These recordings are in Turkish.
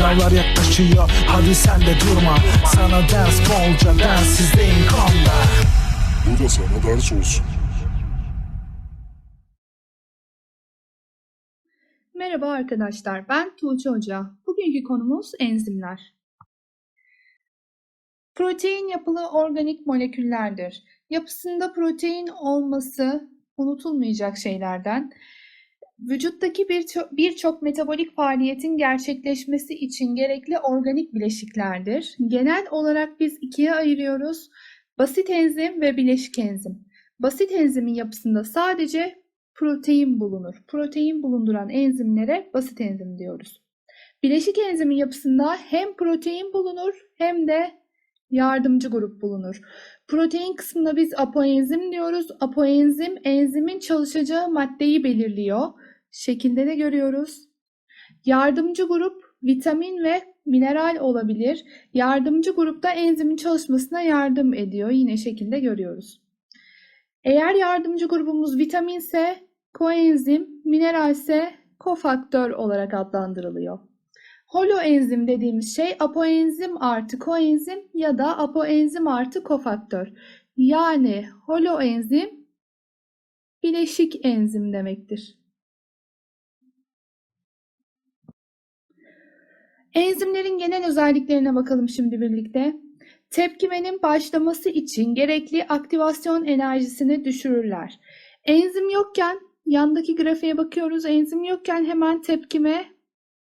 Sınavlar yaklaşıyor hadi sen de durma Sana ders bolca densizliğin konda Bu da sana ders olsun. Merhaba arkadaşlar, ben Tuğçe Hoca. Bugünkü konumuz enzimler. Protein yapılı organik moleküllerdir. Yapısında protein olması unutulmayacak şeylerden. Vücuttaki birçok birçok metabolik faaliyetin gerçekleşmesi için gerekli organik bileşiklerdir. Genel olarak biz ikiye ayırıyoruz. Basit enzim ve bileşik enzim. Basit enzimin yapısında sadece protein bulunur. Protein bulunduran enzimlere basit enzim diyoruz. Bileşik enzimin yapısında hem protein bulunur hem de yardımcı grup bulunur. Protein kısmına biz apoenzim diyoruz. Apoenzim enzimin çalışacağı maddeyi belirliyor. Şekilde de görüyoruz. Yardımcı grup vitamin ve mineral olabilir. Yardımcı grupta enzimin çalışmasına yardım ediyor. Yine şekilde görüyoruz. Eğer yardımcı grubumuz vitaminse koenzim, mineralse kofaktör olarak adlandırılıyor. Holoenzim dediğimiz şey apoenzim artı koenzim ya da apoenzim artı kofaktör. Yani holoenzim bileşik enzim demektir. Enzimlerin genel özelliklerine bakalım şimdi birlikte. Tepkimenin başlaması için gerekli aktivasyon enerjisini düşürürler. Enzim yokken yandaki grafiğe bakıyoruz. Enzim yokken hemen tepkime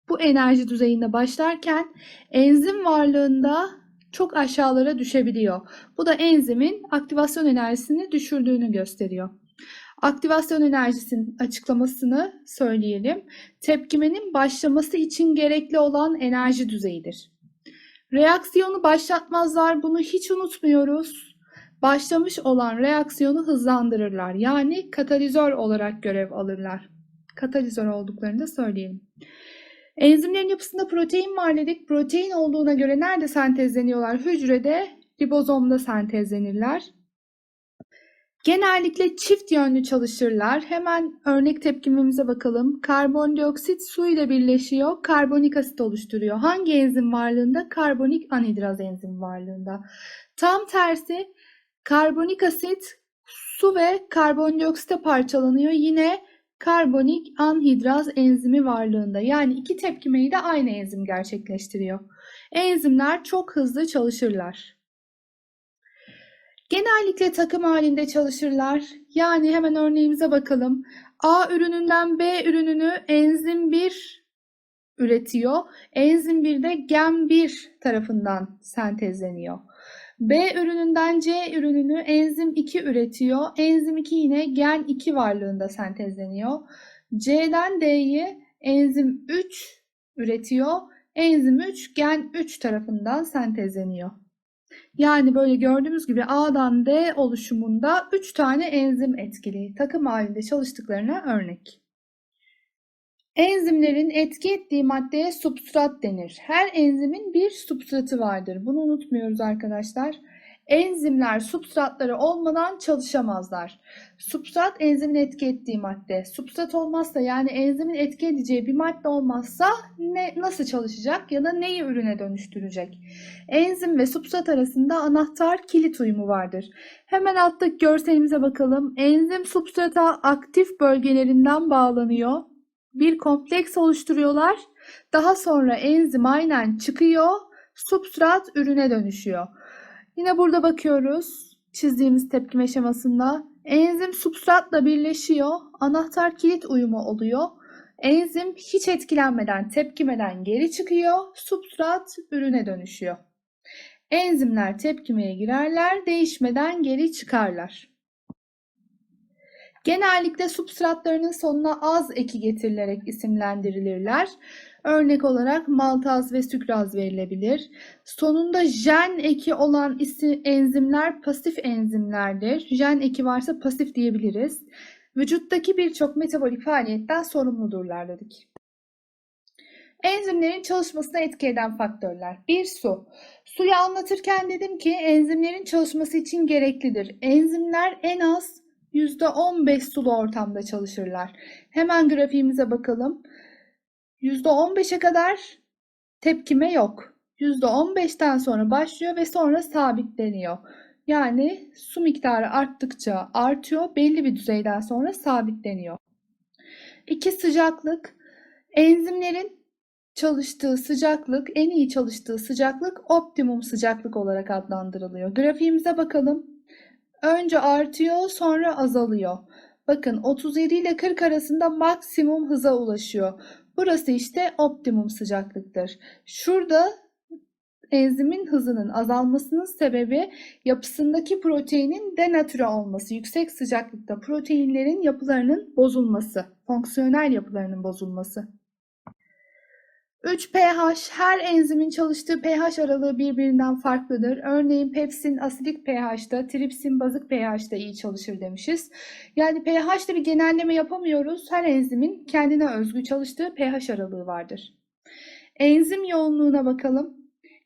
bu enerji düzeyinde başlarken enzim varlığında çok aşağılara düşebiliyor. Bu da enzimin aktivasyon enerjisini düşürdüğünü gösteriyor. Aktivasyon enerjisinin açıklamasını söyleyelim. Tepkimenin başlaması için gerekli olan enerji düzeyidir. Reaksiyonu başlatmazlar. Bunu hiç unutmuyoruz. Başlamış olan reaksiyonu hızlandırırlar. Yani katalizör olarak görev alırlar. Katalizör olduklarını da söyleyelim. Enzimlerin yapısında protein var dedik. Protein olduğuna göre nerede sentezleniyorlar? Hücrede, ribozomda sentezlenirler. Genellikle çift yönlü çalışırlar. Hemen örnek tepkimimize bakalım. Karbondioksit su ile birleşiyor, karbonik asit oluşturuyor. Hangi enzim varlığında? Karbonik anhidraz enzim varlığında. Tam tersi karbonik asit su ve karbondioksite parçalanıyor. Yine karbonik anhidraz enzimi varlığında. Yani iki tepkimeyi de aynı enzim gerçekleştiriyor. Enzimler çok hızlı çalışırlar. Genellikle takım halinde çalışırlar. Yani hemen örneğimize bakalım. A ürününden B ürününü enzim 1 üretiyor. Enzim 1 de gen 1 tarafından sentezleniyor. B ürününden C ürününü enzim 2 üretiyor. Enzim 2 yine gen 2 varlığında sentezleniyor. C'den D'yi enzim 3 üretiyor. Enzim 3 gen 3 tarafından sentezleniyor. Yani böyle gördüğümüz gibi A'dan D oluşumunda 3 tane enzim etkili. Takım halinde çalıştıklarına örnek. Enzimlerin etki ettiği maddeye substrat denir. Her enzimin bir substratı vardır. Bunu unutmuyoruz arkadaşlar. Enzimler substratları olmadan çalışamazlar. Substrat enzimin etki ettiği madde. Substrat olmazsa yani enzimin etki edeceği bir madde olmazsa ne, nasıl çalışacak ya da neyi ürüne dönüştürecek? Enzim ve substrat arasında anahtar kilit uyumu vardır. Hemen alttaki görselimize bakalım. Enzim substrata aktif bölgelerinden bağlanıyor. Bir kompleks oluşturuyorlar. Daha sonra enzim aynen çıkıyor. Substrat ürüne dönüşüyor. Yine burada bakıyoruz çizdiğimiz tepkime şemasında. Enzim substratla birleşiyor. Anahtar kilit uyumu oluyor. Enzim hiç etkilenmeden, tepkimeden geri çıkıyor. Substrat ürüne dönüşüyor. Enzimler tepkimeye girerler, değişmeden geri çıkarlar. Genellikle substratlarının sonuna az eki getirilerek isimlendirilirler. Örnek olarak maltaz ve sükraz verilebilir. Sonunda jen eki olan isi, enzimler pasif enzimlerdir. Jen eki varsa pasif diyebiliriz. Vücuttaki birçok metabolik faaliyetten sorumludurlar dedik. Enzimlerin çalışmasına etki eden faktörler. 1. Su. Suyu anlatırken dedim ki enzimlerin çalışması için gereklidir. Enzimler en az %15 sulu ortamda çalışırlar. Hemen grafiğimize bakalım. %15'e kadar tepkime yok. %15'ten sonra başlıyor ve sonra sabitleniyor. Yani su miktarı arttıkça artıyor, belli bir düzeyden sonra sabitleniyor. İki sıcaklık. Enzimlerin çalıştığı sıcaklık, en iyi çalıştığı sıcaklık optimum sıcaklık olarak adlandırılıyor. Grafiğimize bakalım. Önce artıyor, sonra azalıyor. Bakın 37 ile 40 arasında maksimum hıza ulaşıyor. Burası işte optimum sıcaklıktır. Şurada enzimin hızının azalmasının sebebi yapısındaki proteinin denatüre olması, yüksek sıcaklıkta proteinlerin yapılarının bozulması, fonksiyonel yapılarının bozulması. 3 pH her enzimin çalıştığı pH aralığı birbirinden farklıdır. Örneğin pepsin asidik pH'da, tripsin bazık pH'da iyi çalışır demişiz. Yani pH'te bir genelleme yapamıyoruz. Her enzimin kendine özgü çalıştığı pH aralığı vardır. Enzim yoğunluğuna bakalım.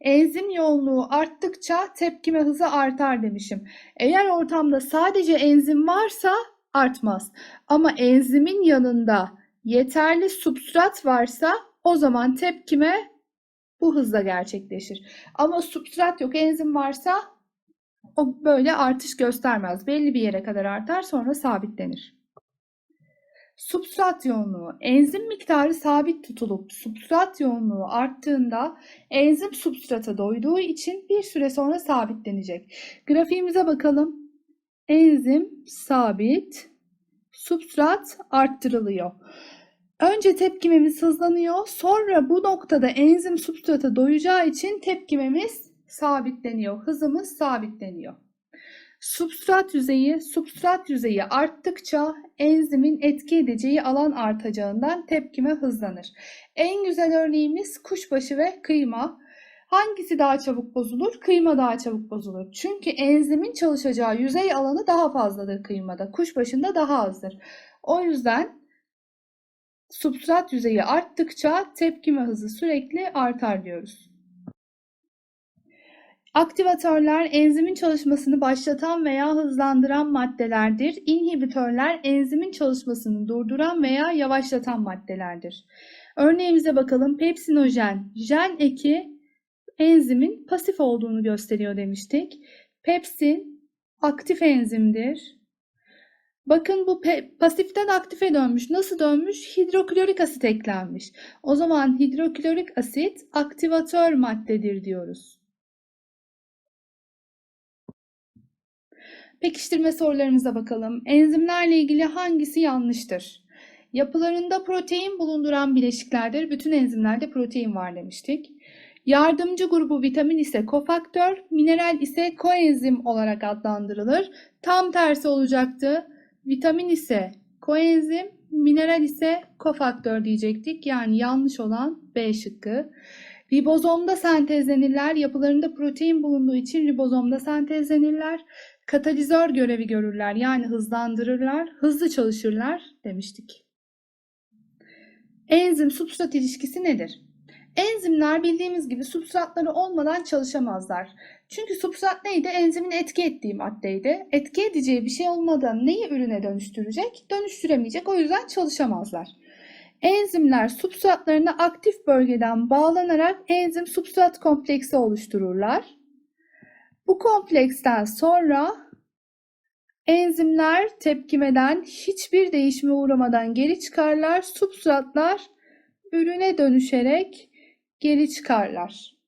Enzim yoğunluğu arttıkça tepkime hızı artar demişim. Eğer ortamda sadece enzim varsa artmaz. Ama enzimin yanında yeterli substrat varsa o zaman tepkime bu hızla gerçekleşir. Ama substrat yok, enzim varsa o böyle artış göstermez. Belli bir yere kadar artar sonra sabitlenir. Substrat yoğunluğu. Enzim miktarı sabit tutulup substrat yoğunluğu arttığında enzim substrata doyduğu için bir süre sonra sabitlenecek. Grafiğimize bakalım. Enzim sabit, substrat arttırılıyor. Önce tepkimemiz hızlanıyor. Sonra bu noktada enzim substrata doyacağı için tepkimemiz sabitleniyor. Hızımız sabitleniyor. Substrat yüzeyi, substrat yüzeyi arttıkça enzimin etki edeceği alan artacağından tepkime hızlanır. En güzel örneğimiz kuşbaşı ve kıyma. Hangisi daha çabuk bozulur? Kıyma daha çabuk bozulur. Çünkü enzimin çalışacağı yüzey alanı daha fazladır kıymada. Kuşbaşında daha azdır. O yüzden substrat yüzeyi arttıkça tepkime hızı sürekli artar diyoruz. Aktivatörler enzimin çalışmasını başlatan veya hızlandıran maddelerdir. İnhibitörler enzimin çalışmasını durduran veya yavaşlatan maddelerdir. Örneğimize bakalım. Pepsinojen, jen eki enzimin pasif olduğunu gösteriyor demiştik. Pepsin aktif enzimdir. Bakın bu pasiften aktife dönmüş. Nasıl dönmüş? Hidroklorik asit eklenmiş. O zaman hidroklorik asit aktivatör maddedir diyoruz. Pekiştirme sorularımıza bakalım. Enzimlerle ilgili hangisi yanlıştır? Yapılarında protein bulunduran bileşiklerdir. Bütün enzimlerde protein var demiştik. Yardımcı grubu vitamin ise kofaktör, mineral ise koenzim olarak adlandırılır. Tam tersi olacaktı. Vitamin ise koenzim, mineral ise kofaktör diyecektik. Yani yanlış olan B şıkkı. Ribozomda sentezlenirler. Yapılarında protein bulunduğu için ribozomda sentezlenirler. Katalizör görevi görürler. Yani hızlandırırlar, hızlı çalışırlar demiştik. Enzim substrat ilişkisi nedir? Enzimler bildiğimiz gibi substratları olmadan çalışamazlar. Çünkü substrat neydi? Enzimin etki ettiği maddeydi. Etki edeceği bir şey olmadan neyi ürüne dönüştürecek? Dönüştüremeyecek. O yüzden çalışamazlar. Enzimler substratlarına aktif bölgeden bağlanarak enzim substrat kompleksi oluştururlar. Bu kompleksten sonra enzimler tepkimeden hiçbir değişime uğramadan geri çıkarlar. Substratlar ürüne dönüşerek geri çıkarlar.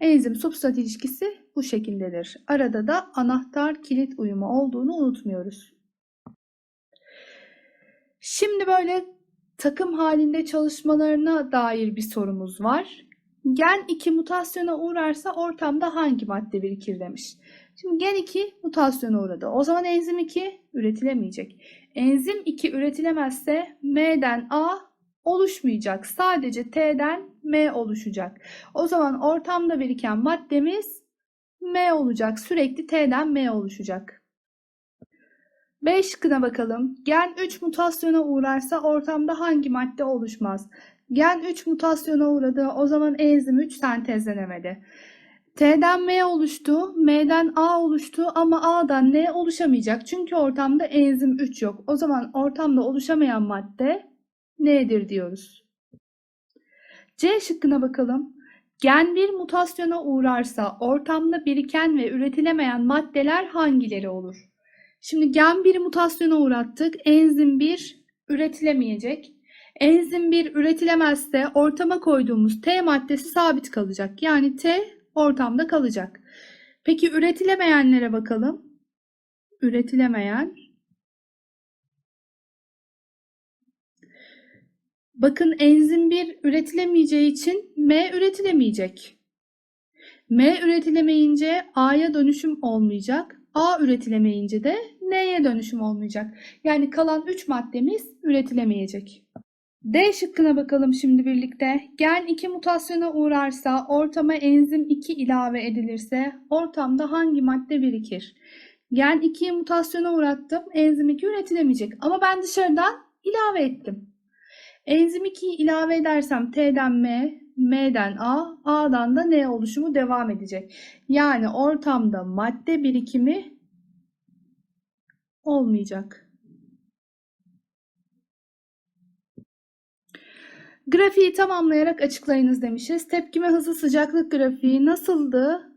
Enzim substrat ilişkisi bu şekildedir. Arada da anahtar kilit uyumu olduğunu unutmuyoruz. Şimdi böyle takım halinde çalışmalarına dair bir sorumuz var. Gen 2 mutasyona uğrarsa ortamda hangi madde birikir demiş. Şimdi gen 2 mutasyona uğradı. O zaman enzim 2 üretilemeyecek. Enzim 2 üretilemezse M'den A oluşmayacak. Sadece T'den M oluşacak. O zaman ortamda biriken maddemiz M olacak. Sürekli T'den M oluşacak. B şıkkına bakalım. Gen 3 mutasyona uğrarsa ortamda hangi madde oluşmaz? Gen 3 mutasyona uğradı. O zaman enzim 3 sentezlenemedi. T'den M oluştu, M'den A oluştu ama A'dan N oluşamayacak. Çünkü ortamda enzim 3 yok. O zaman ortamda oluşamayan madde N'dir diyoruz. C şıkkına bakalım. Gen bir mutasyona uğrarsa ortamda biriken ve üretilemeyen maddeler hangileri olur? Şimdi gen bir mutasyona uğrattık. Enzim 1 üretilemeyecek. Enzim 1 üretilemezse ortama koyduğumuz T maddesi sabit kalacak. Yani T ortamda kalacak. Peki üretilemeyenlere bakalım. Üretilemeyen. Bakın enzim 1 üretilemeyeceği için M üretilemeyecek. M üretilemeyince A'ya dönüşüm olmayacak. A üretilemeyince de N'ye dönüşüm olmayacak. Yani kalan 3 maddemiz üretilemeyecek. D şıkkına bakalım şimdi birlikte. Gen 2 mutasyona uğrarsa ortama enzim 2 ilave edilirse ortamda hangi madde birikir? Gen 2'yi mutasyona uğrattım. Enzim 2 üretilemeyecek. Ama ben dışarıdan ilave ettim. Enzim 2'yi ilave edersem T'den M, M'den A, A'dan da N oluşumu devam edecek. Yani ortamda madde birikimi olmayacak. Grafiği tamamlayarak açıklayınız demişiz. Tepkime hızı sıcaklık grafiği nasıldı?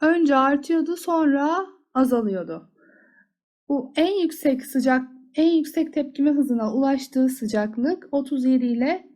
Önce artıyordu, sonra azalıyordu. Bu en yüksek sıcak en yüksek tepkime hızına ulaştığı sıcaklık 37 ile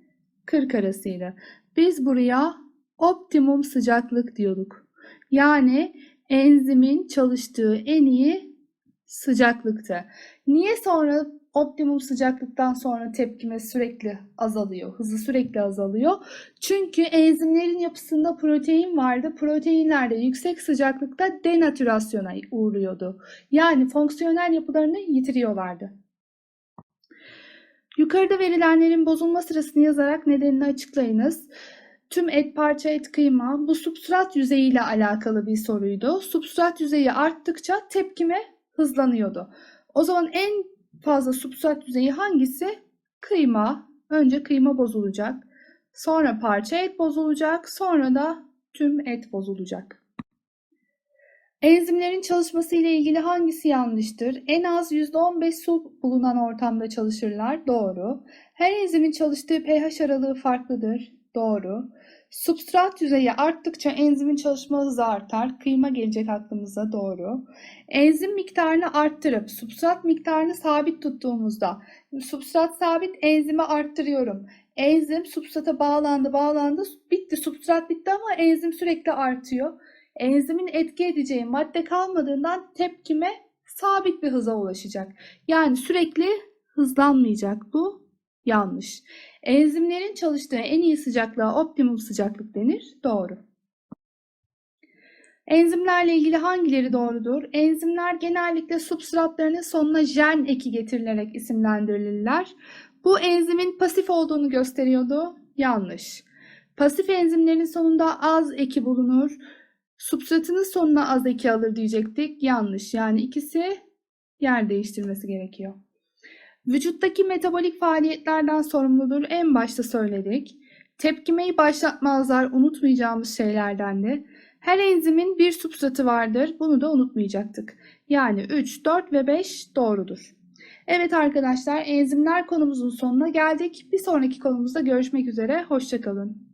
40 arasıydı. Biz buraya optimum sıcaklık diyorduk. Yani enzimin çalıştığı en iyi sıcaklıktı. Niye sonra optimum sıcaklıktan sonra tepkime sürekli azalıyor, hızı sürekli azalıyor? Çünkü enzimlerin yapısında protein vardı. Proteinler de yüksek sıcaklıkta denatürasyona uğruyordu. Yani fonksiyonel yapılarını yitiriyorlardı. Yukarıda verilenlerin bozulma sırasını yazarak nedenini açıklayınız. Tüm et parça et kıyma bu substrat yüzeyiyle alakalı bir soruydu. Substrat yüzeyi arttıkça tepkime hızlanıyordu. O zaman en fazla substrat yüzeyi hangisi? Kıyma. Önce kıyma bozulacak. Sonra parça et bozulacak. Sonra da tüm et bozulacak. Enzimlerin çalışması ile ilgili hangisi yanlıştır? En az %15 su bulunan ortamda çalışırlar. Doğru. Her enzimin çalıştığı pH aralığı farklıdır. Doğru. Substrat yüzeyi arttıkça enzimin çalışma hızı artar. Kıyma gelecek aklımıza. Doğru. Enzim miktarını arttırıp substrat miktarını sabit tuttuğumuzda substrat sabit enzimi arttırıyorum. Enzim substrata bağlandı bağlandı bitti substrat bitti ama enzim sürekli artıyor. Enzimin etki edeceği madde kalmadığından tepkime sabit bir hıza ulaşacak. Yani sürekli hızlanmayacak. Bu yanlış. Enzimlerin çalıştığı en iyi sıcaklığa optimum sıcaklık denir. Doğru. Enzimlerle ilgili hangileri doğrudur? Enzimler genellikle substratlarının sonuna jen eki getirilerek isimlendirilirler. Bu enzimin pasif olduğunu gösteriyordu. Yanlış. Pasif enzimlerin sonunda az eki bulunur. Substratının sonuna az eki alır diyecektik. Yanlış. Yani ikisi yer değiştirmesi gerekiyor. Vücuttaki metabolik faaliyetlerden sorumludur. En başta söyledik. Tepkimeyi başlatmazlar unutmayacağımız şeylerdendi. Her enzimin bir substratı vardır. Bunu da unutmayacaktık. Yani 3, 4 ve 5 doğrudur. Evet arkadaşlar enzimler konumuzun sonuna geldik. Bir sonraki konumuzda görüşmek üzere. Hoşçakalın.